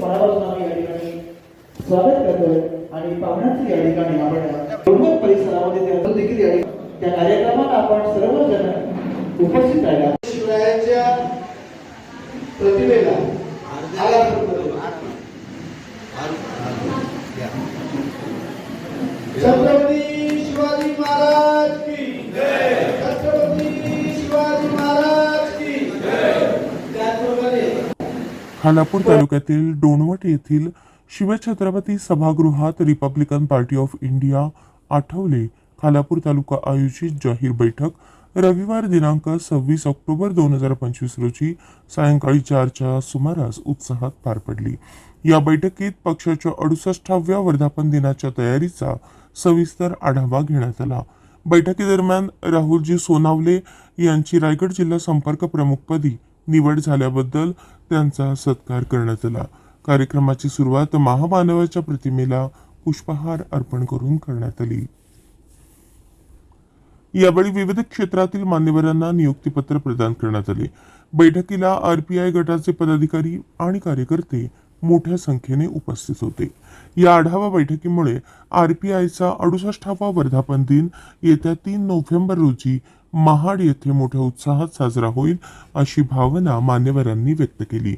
मनापासून आम्ही या ठिकाणी स्वागत करतोय आणि पाहुण्यांचं या ठिकाणी आपण पूर्ण परिसरामध्ये त्यांचं देखील या ठिकाणी- त्या कार्यक्रमात आपण सर्वजण उपस्थित राहिला. शिवरायांच्या प्रतिमेला आला छत्रपती खानापूर तालुक्यातील डोणवट येथील शिवछत्रपती सभागृहात Republican party of India Athawale. Khalapur taluka आयोजित जाहीर बैठक रविवार दिनांक सव्वीस ऑक्टोबर दोन हजार पंचवीस रोजी सायंकाळी चारच्या सुमारास उत्साहात पार पडली. या बैठकीत पक्षाच्या अडुसष्टाव्या वर्धापन दिनाच्या तयारीचा सविस्तर आढावा घेण्यात आला. बैठकीदरम्यान राहुलजी सोनावले यांची रायगड जिल्हा संपर्क प्रमुखपदी निवड झाल्याबद्दल त्यांचा सत्कार करण्यात आला. कार्यक्रमाची सुरुवात महामानवाच्या प्रतिमेला पुष्पहार अर्पण करून करण्यात आली. यावेळी विविध क्षेत्रातील मान्यवरांना नियुक्तीपत्र प्रदान करण्यात आले. बैठकीला आरपीआय गटाचे पदाधिकारी आणि कार्यकर्ते मोठ्या संख्येने उपस्थित होते. या आढावा बैठकीमुळे आरपीआयचा अडुसष्टावा वर्धापन दिन येत्या तीन नोव्हेंबर रोजी महाड येथे मोठ्या उत्साहात साजरा होईल अशी भावना मान्यवरांनी व्यक्त केली.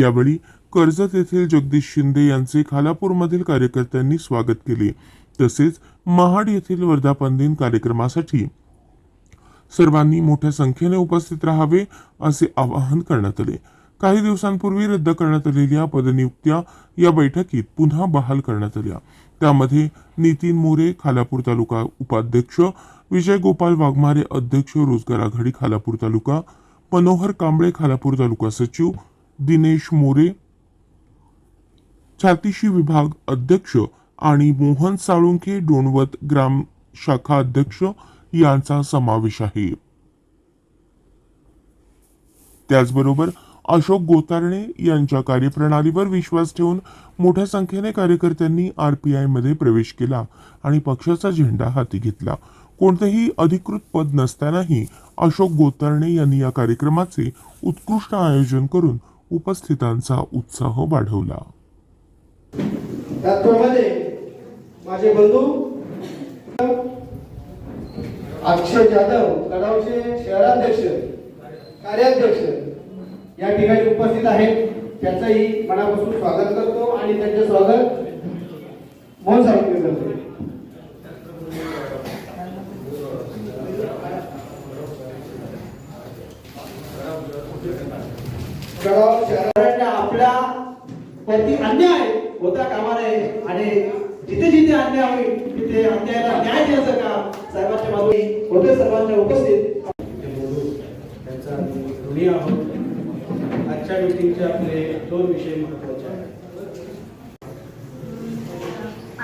यावेळी कर्जत येथील जगदीश शिंदे यांचे खालापूरमधील कार्यकर्त्यांनी स्वागत केले. तसेच महाड येथील वर्धापन दिन कार्यक्रमासाठी सर्वांनी मोठ्या संख्येने उपस्थित राहावे असे आवाहन करण्यात आले. काही दिवसांपूर्वी रद्द करण्यात आलेल्या पदनियुक्त्या या बैठकीत पुन्हा बहाल करण्यात आल्या. त्यामध्ये नितीन मोरे खालापूर तालुका उपाध्यक्ष विजय गोपाल वाघमारे अध्यक्ष रोजगार आघाडी खालापूर तालुका. मनोहर कांबळे खालापूर तालुका सचिव. दिनेश मोरे. छातीशी विभाग अध्यक्ष आणि मोहन साळुंखे डोणवत ग्राम शाखा अध्यक्ष यांचा समावेश आहे. त्याचबरोबर अशोक गोतारणे यांच्या कार्यप्रणालीवर विश्वास ठेवून मोठ्या संख्येने कार्यकर्त्यांनी आरपीआयमध्ये प्रवेश केला आणि पक्षाचा झेंडा हाती घेतला. कोणतंही अधिकृत पद नसतानाही अशोक गोतारणे यांनी या कार्यक्रमाचे उत्कृष्ट आयोजन करून उपस्थितांचा उत्साह वाढवला. त्याचप्रमाणे माझे बंधू अक्षय जाधव कडावचे शहराध्यक्ष कार्याध्यक्ष या ठिकाणी उपस्थित आहेत. त्याचंही मनापासून स्वागत करतो आणि त्यांचे स्वागत म्हणून सांगितले करतो. गडाव शहरात कारण आपल्या वरती अन्याय होता कामा नये. आणि जिथे जिथे अन्याय होईल तिथे अन्यायाला न्याय द्यायचं काम साहेबांच्या बाजूने होते सर्वांच्या उपस्थित. त्यांचा ऋणी आहोत. आजच्या मीटिंगचे आपले दोन विषय महत्त्वाचे आहेत.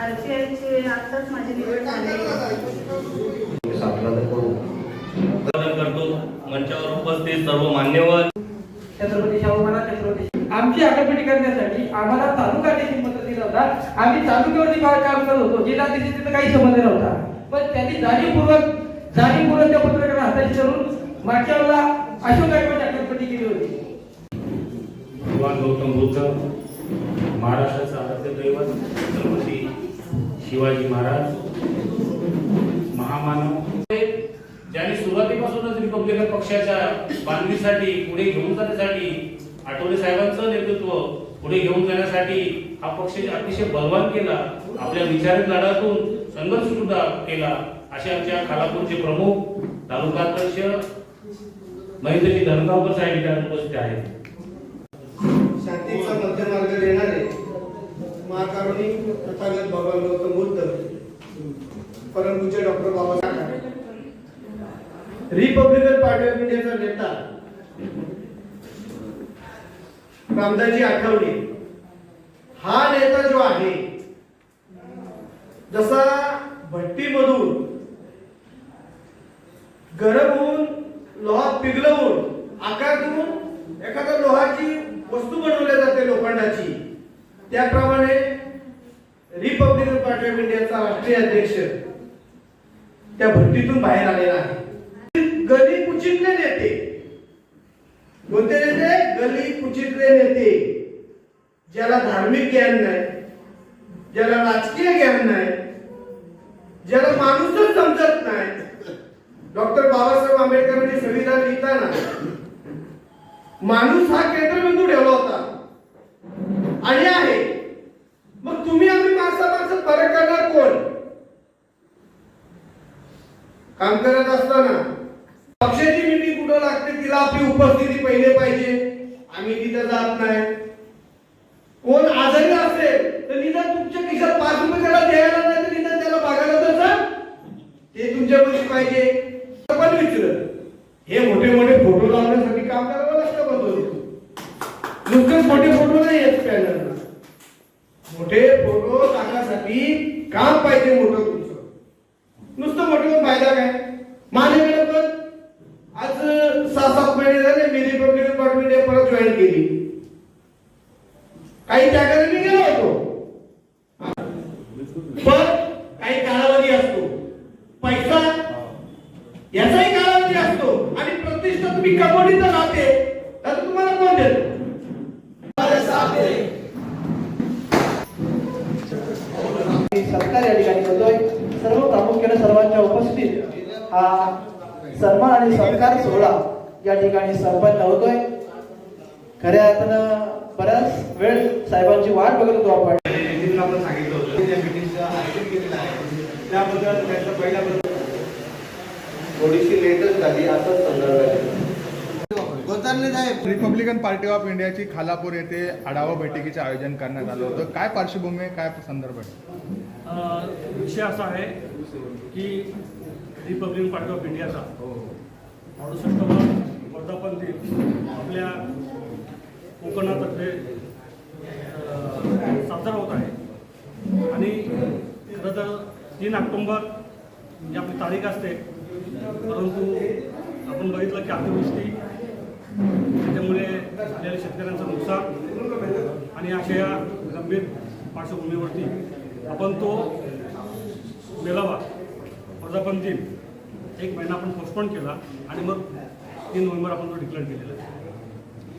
आरपीआयचे आत्ताच माझी निवड झाली. स्वागत करतो. मंचावर उपस्थित सर्व मान्यवर. छत्रपती शाहू महाराज छत्रपती आमची आटोपीट करण्यासाठी आम्हाला तालुका देखील मदत दिला होता आम्ही तालुक्यावरती काम करत होतो जिल्हा तिथे काही संबंध नव्हता. पण त्यांनी जाणीवपूर्वक जाणीवपूर्वक त्या पत्रकाला हाताशी धरून मागच्या वेळेला अशोक गायकवाड आटोपटी केली होती. भगवान गौतम बुद्ध महाराष्ट्राचं आराध्य दैवत छत्रपती शिवाजी महाराज महामानव. त्यांनी सुरुवातीपासूनच रिपब्लिकन पक्षाच्या बांधणीसाठी पुढे घेऊन जाण्यासाठी आठवले साहेबांचं नेतृत्व पुढे घेऊन जाण्यासाठी हा पक्ष अतिशय बलवान केला. आपल्या विचारित लढ्यातून संघर्ष सुद्धा केला असे आमच्या खालापूरचे प्रमुख तालुकाध्यक्ष महेंद्रजी धनगावकर साहेब इथे उपस्थित आहेत. शांतीचा मध्यमार्ग देणारे महाकारुणी तथागत बाबा गौतम बुद्ध परमपूज्य डॉक्टर बाबा रिपब्लिकन पार्टी ऑफ इंडियाचा नेता रामदासजी आठवले. हा नेता जो आहे जसा भट्टीमधून गरम होऊन लोहा पिघलवून आकार देऊन एखाद्या लोहाची वस्तू बनवल्या जाते लोखंडाची त्याप्रमाणे रिपब्लिकन पार्टी ऑफ इंडियाचा राष्ट्रीय अध्यक्ष त्या भट्टीतून बाहेर आलेला आहे. गली कुचितले नेते. कोणते नेते? गली कुचितले नेते. ज्याला धार्मिक ज्ञान नाही ज्याला राजकीय ज्ञान नाही ज्याला माणूसच समजत नाही. डॉक्टर बाबासाहेब आंबेडकरांनी संविधान लिहिताना माणूस हा केंद्रबिंदू ठेवला होता. आणि आहे. मग तुम्ही आम्ही माणसा माणसात फरक करणार कोण? काम करत असताना पक्षाची मिटिंग कुठं लागते तिला आपली उपस्थिती पहिले पाहिजे. आम्ही तिथं जात नाही. कोण आजारी असेल तर निदान तुमच्या खिशात पाच रुपये त्याला द्यायला नाही तर निदान त्याला बघायला तर ते ते पैसे पाहिजे. पण विचारत हे मोठे मोठे फोटो लावण्यासाठी काम करावं लागतं बघतो नुसते मोठे फोटो नाही येत पॅनलला. मोठे फोटो टाकण्यासाठी काम पाहिजे मोठं तुमचं नुसतं मोठं फायदा काय माझ्याकडे पण आज सहा सात महिने झाले मी रिपब्लिकन पार्टीने परत जॉईन केली. काही जागाने मी गेलो होतो. पण काही कालावधी असतो. पैसा याचाही कालावधी असतो. आणि प्रतिष्ठा तुम्ही कमवली तर राहते तर तुम्हाला कोण देतो? सत्कार या ठिकाणी होतोय सर्व प्रामुख्याने सर्वांच्या उपस्थितीत हा सन्मान आणि सत्कार सोहळा या ठिकाणी संपन्न होतोय. खऱ्या अर्थानं बऱ्याच वेळ साहेबांची वाट बघत होतो आपण. सांगितलं होतं त्या मिटिंगचं आयोजन केलेलं आहे. त्याबद्दल त्याचं पहिल्याबद्दल थोडीशी लेटच झाली असंच संदर्भ आहे. रिपब्लिकन पार्टी ऑफ इंडियाची खालापूर येथे आढावा बैठकीचे आयोजन करण्यात आलं होतं. काय पार्श्वभूमी आहे? काय संदर्भ आहे? विषय असा आहे की रिपब्लिकन पार्टी ऑफ इंडियाचा अडुसष्टवा वर्धापन आपल्या कोकणातर्फे साजरा होत आहे. आणि खरं तर तीन ऑक्टोंबर ही आपली तारीख असते. परंतु आपण बघितलं की अतिवृष्टी त्याच्यामुळे झालेल्या शेतकऱ्यांचं नुकसान आणि अशा या गंभीर पार्श्वभूमीवरती आपण तो मेळावा वर्धापन दिन एक महिना आपण पोस्टपोन केला आणि मग तीन नोव्हेंबर आपण तो डिक्लेअर केलेला आहे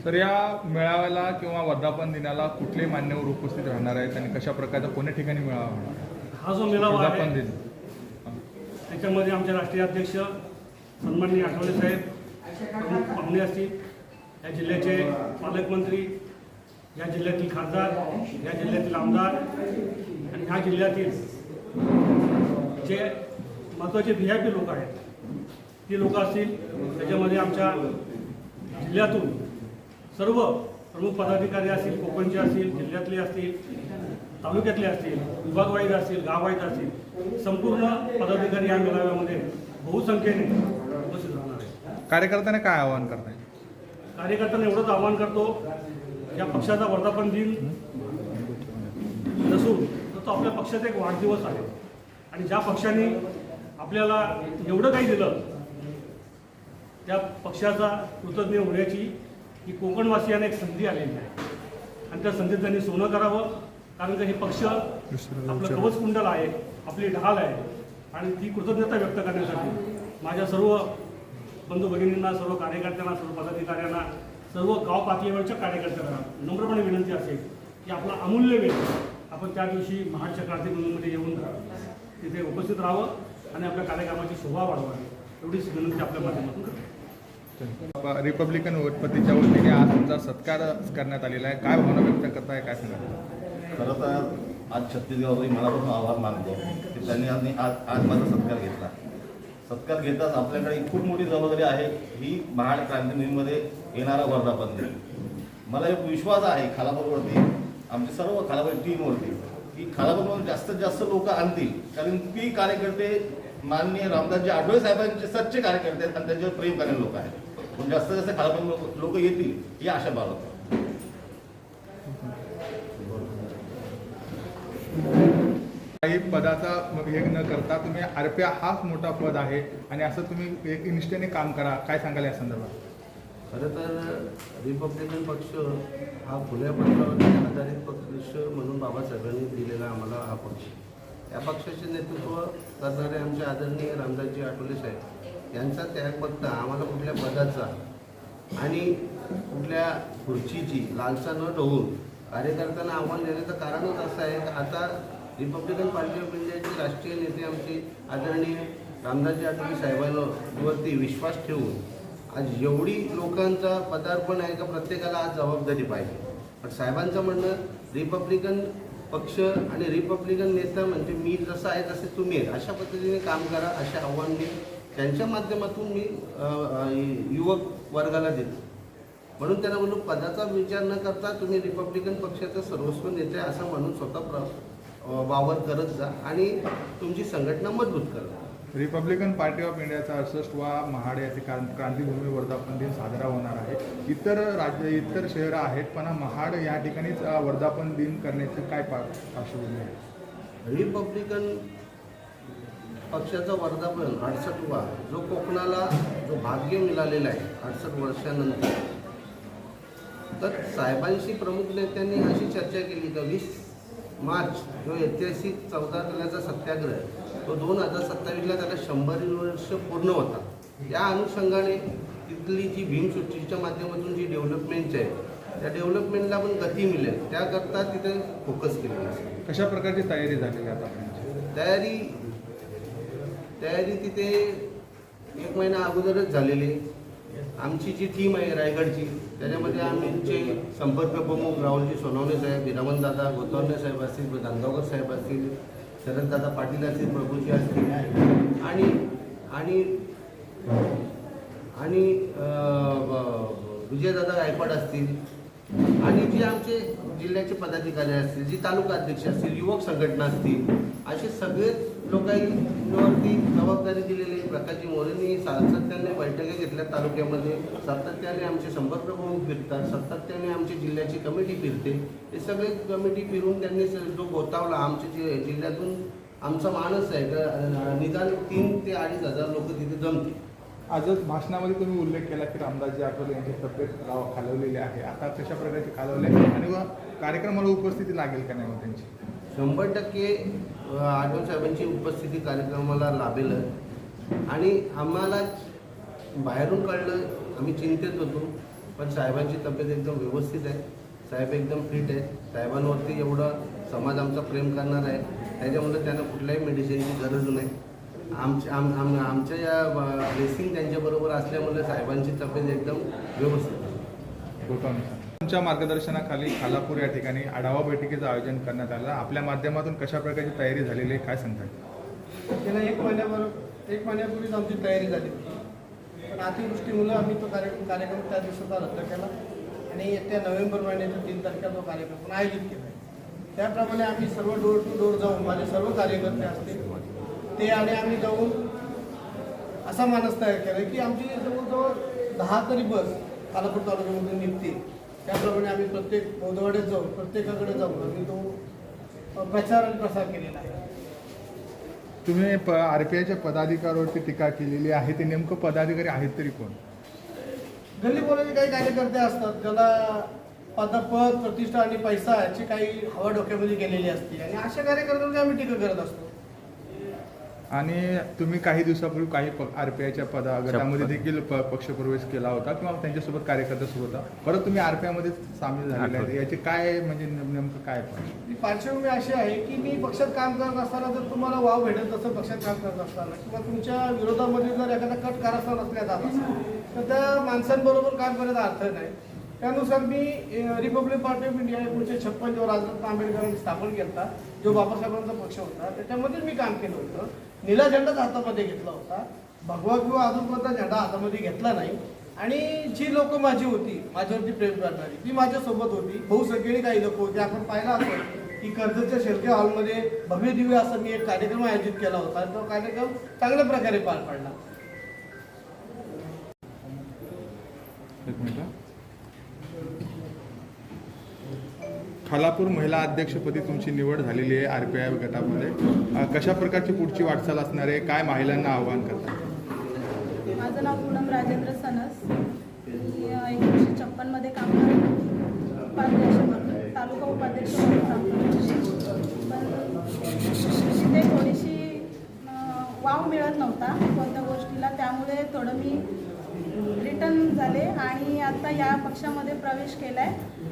तर या मेळाव्याला किंवा वर्धापन दिनाला कुठले मान्यवर उपस्थित राहणार आहेत आणि कशा प्रकारचा कोण्या ठिकाणी मेळावा होणार? हा जो मेळावा वर्धापन दिन त्याच्यामध्ये आमचे राष्ट्रीय अध्यक्ष सन्माननीय आठवले साहेब प्रमुख पाहुणे असतील या जिल्ह्याचे पालकमंत्री या जिल्ह्यातील खासदार या जिल्ह्यातील आमदार आणि ह्या जिल्ह्यातील जे महत्त्वाचे व्ही आय पी लोक आहेत ती लोक असतील त्याच्यामध्ये आमच्या जिल्ह्यातून सर्व प्रमुख पदाधिकारी असतील कोकणचे असतील जिल्ह्यातले असतील तालुक्यातले असतील विभागवाईज असतील गाववाईज असतील संपूर्ण पदाधिकारी या मेळाव्यामध्ये बहुसंख्येने उपस्थित राहणार आहेत. कार्यकर्त्यांना काय आवाहन करताय? कार्यकर्त्यांना एवढंच आवाहन करतो या पक्षाचा वर्धापन दिन नसून तर तो आपल्या पक्षाचा एक वाढदिवस आहे. आणि ज्या पक्षाने आपल्याला एवढं काही दिलं त्या पक्षाचा कृतज्ञ होण्याची ही कोकणवासियांना एक संधी आलेली आहे. आणि त्या संधीत त्यांनी सोनं करावं कारण का हे पक्ष आपलं कवच कुंडल आहे आपली ढाल आहे आणि ती कृतज्ञता व्यक्त करण्यासाठी माझ्या सर्व बंधू भगिनींना सर्व कार्यकर्त्यांना सर्व पदाधिकाऱ्यांना सर्व गाव पातळीवरच्या कार्यकर्त्यांना नम्रपणे विनंती असेल की आपला अमूल्य वेळ आपण त्या दिवशी महाशक्रांती क्रांती येऊन तिथे उपस्थित राहावं आणि आपल्या कार्यक्रमाची शोभा वाढवावी एवढीच विनंती आपल्या माध्यमातून करतो. रिपब्लिकन उत्पत्तीच्या वतीने आज तुमचा सत्कार करण्यात आलेला आहे. काय भावना व्यक्त करताय काय सांगा खरं तर आज छत्तीसगडवरही मनापासून आभार मानतो की त्यांनी आज आज आज माझा सत्कार घेतला. सत्कार घेताच आपल्याकडे खूप मोठी जबाबदारी आहे. ही महाड क्रांतीमध्ये येणारा वर्धापन दिन. मला एक विश्वास आहे खालापूरवरती आमची सर्व खालापूर टीमवरती की खालापूरमधून जास्तीत जास्त लोक आणतील. कारण ती कार्यकर्ते माननीय रामदासजी आठवले साहेबांचे सच्चे कार्यकर्ते आहेत आणि त्यांच्यावर प्रेम करणारे लोक आहेत. पण जास्तीत जास्त खालापूर लोक येतील ही आशा बाळगतो. काही पदाचा हे न करता तुम्ही आरपीआ हाच मोठा पद आहे आणि असं तुम्ही एक निष्ठेने काम करा. काय सांगाल या संदर्भात? खरं तर रिपब्लिकन पक्ष हा खुल्या पक्षावर आधारित पक्ष म्हणून बाबासाहेबांनी दिलेला आम्हाला हा पक्ष. या पक्षाचे नेतृत्व करणारे आमचे आदरणीय रामदासजी आठवले साहेब. त्यांचा त्याग बघता आम्हाला कुठल्या पदाचा आणि कुठल्या खुर्चीची लालसा न ठेवून कार्यकर्त्यांना आव्हान देण्याचं कारणच असं आहे. की आता रिपब्लिकन पार्टी ऑफ इंडियाचे राष्ट्रीय नेते आमचे आदरणीय रामदासजी आठवले साहेबांवरती विश्वास ठेवून आज एवढी लोकांचा पदार्पण आहे का प्रत्येकाला आज जबाबदारी पाहिजे. पण साहेबांचं म्हणणं रिपब्लिकन पक्ष आणि रिपब्लिकन नेता म्हणजे मी जसं आहे तसे तुम्ही आहेत. अशा पद्धतीने काम करा असे आव्हान मी त्यांच्या माध्यमातून मी युवक वर्गाला देतो. म्हणून त्यांना म्हणून पदाचा विचार न करता तुम्ही रिपब्लिकन पक्षाचे सर्वस्व नेते असं म्हणून स्वतः प्र वावर करत जा आणि तुमची संघटना मजबूत करा. रिपब्लिकन पार्टी ऑफ इंडियाचा अडसष्टवा महाड याचे क्रां- क्रांतिभूमी वर्धापन दिन साजरा होणार आहे. इतर राज्य इतर शहरं आहेत पण महाड या ठिकाणीच वर्धापन दिन करण्याची काय पार्श्वभूमी आहे? रिपब्लिकन पक्षाचा वर्धापन अडसठवा जो कोकणाला जो भाग्य मिळालेला आहे अडसठ वर्षानंतर. तर साहेबांशी प्रमुख नेत्यांनी अशी चर्चा केली का वीस मार्च जो ऐतिहासिक चौदा तल्याचा सत्याग्रह तो दोन हजार सत्तावीसला त्याला शंभर वर्ष पूर्ण होता. त्या अनुषंगाने तिथली जी भीमसूत्रीच्या माध्यमातून जी डेव्हलपमेंट आहे त्या डेव्हलपमेंटला पण गती मिळेल. त्याकरता तिथे फोकस केलेला कशा प्रकारची तयारी झालेली आता? तयारी तयारी तिथे एक महिना अगोदरच झालेली. आमची जी टीम आहे रायगडची त्याच्यामध्ये आमचे संपर्क प्रमुख राहुलजी सोनवणे साहेब विरामन दादा गोतवणे साहेब असतील दांगावकर साहेब असतील शरददादा पाटील असतील प्रभूजी असतील. आणि आणि आणि विजयदादा गायकवाड असतील. आणि जे आमचे जिल्ह्याचे पदाधिकारी असतील जी तालुका अध्यक्ष असतील युवक संघटना असतील असे सगळेच लोकांवरती जबाबदारी दिलेली. प्रकाशजी मोरेंनी सातत्याने बैठका घेतल्या तालुक्यामध्ये. सातत्याने आमचे संपर्क प्रमुख फिरतात. सातत्याने आमची जिल्ह्याची कमिटी फिरते. हे सगळे कमिटी फिरून त्यांनी जो गोतावला आमच्या जि जिल्ह्यातून आमचा माणूस आहे. निदान तीन ते अडीच हजार लोक तिथे जमतील. आजच भाषणामध्ये तुम्ही उल्लेख केला की रामदासजी आठवले यांची तब्येत खालवलेली आहे. आता कशा प्रकारची खालवली आहे आणि व कार्यक्रमाला उपस्थिती लागेल का नाही मग त्यांची? शंभर टक्के अ, साहेबांची उपस्थिती कार्यक्रमाला लाभेलं. आणि आम्हाला बाहेरून कळलं आम्ही चिंतेत होतो पण साहेबांची तब्येत एकदम व्यवस्थित आहे. साहेब एकदम फिट आहे. साहेबांवरती एवढं समाज आमचा प्रेम करणार आहे. त्याच्यामुळे त्यांना कुठल्याही मेडिसिनची गरज नाही. आमच्या आम आम आमच्या या ब्लेसिंग त्यांच्याबरोबर असल्यामुळे साहेबांची तब्येत एकदम व्यवस्थित आहे. तुमच्या मार्गदर्शनाखाली खालापूर या ठिकाणी आढावा बैठकीचं आयोजन करण्यात आलं. आपल्या माध्यमातून कशा प्रकारची तयारी झालेली आहे काय सांगता गेल्या एक महिन्याभर एक महिन्यापूर्वीच आमची तयारी झाली होती. पण अतिवृष्टीमुळे आम्ही तो कार्यक्रम कार्यक्रम त्या दिवसाचा रद्द केला. आणि येत्या नोव्हेंबर महिन्याच्या तीन तारखेला तो कार्यक्रम पण आयोजित केला. त्याप्रमाणे आम्ही सर्व डोर टू डोर जाऊन माझे सर्व कार्यकर्ते असतील ते आणि आम्ही जाऊन असा मानस तयार केला की आमची जवळजवळ दहा तरी बस खालापूर तालुक्यामधून निघतील. त्याप्रमाणे आम्ही प्रत्येक बोधवाड्यात जाऊन प्रत्येकाकडे जाऊन आम्ही तो प्रचार आणि प्रसार केलेला आहे. तुम्ही प आर पी आयच्या पदाधिकाऱ्यावरती टीका केलेली आहे ते नेमकं पदाधिकारी आहेत तरी कोण? गल्ली बोलाचे काही कार्यकर्ते असतात ज्याला पद पद प्रतिष्ठा आणि पैसा याची काही हवा डोक्यामध्ये गेलेली असते. आणि अशा कार्यकर्त्यांची आम्ही टीका करत असतो. आणि तुम्ही काही दिवसापूर्वी काही आर पी आयच्या पदा गटामध्ये देखील पक्षप्रवेश केला होता किंवा त्यांच्यासोबत कार्यकर्त्यासोबत होता. परत तुम्ही आर पी आयमध्ये सामील झालेले आहेत याचे काय म्हणजे नेम- नेमकं काय पार्श्वभूमी अशी आहे की मी पक्षात काम करत असताना जर तुम्हाला वाव भेटत असं पक्षात काम करत असताना किंवा तुमच्या विरोधामध्ये जर एखादा कट कारस्थान असल्या जात असेल तर त्या माणसांबरोबर काम करायचा अर्थ नाही. त्यानुसार मी रिपब्लिक पार्टी ऑफ इंडिया एकोणीसशे छप्पन जेव्हा राजरत्न आंबेडकरांनी स्थापन केला जो बाबासाहेबांचा पक्ष होता. त्याच्यामध्ये मी काम केलं होतं. निळा झेंडाच हातामध्ये घेतला होता. भगवा किंवा अजून कोणता झेंडा हातामध्ये घेतला नाही. आणि जी लोक माझी होती माझ्यावरती प्रेम करणारी ती माझ्यासोबत होती. बहुसंख्येने काही लोक होते. आपण पाहिलं असं की कर्जतच्या शेलके हॉलमध्ये भव्य दिव्य असा मी एक कार्यक्रम आयोजित केला होता. तो कार्यक्रम चांगल्या प्रकारे पार पडला एक मिनिट खालापूर महिला अध्यक्षपदी तुमची निवड झालेली आहे आर पी आय गटामध्ये. कशा प्रकारची पुढची वाटचाल असणार आहे? काय महिलांना आव्हान करतात माझं नाव पूनम राजेंद्र सनस. मी एकोणीसशे छप्पनमध्ये काम करत. उपाध्यक्ष म्हणून तालुका उपाध्यक्ष म्हणून काम तिथे थोडीशी वाव मिळत नव्हता कोणत्या गोष्टीला. त्यामुळे थोडं मी रिटर्न झाले आणि आता या पक्षामध्ये प्रवेश केला आहे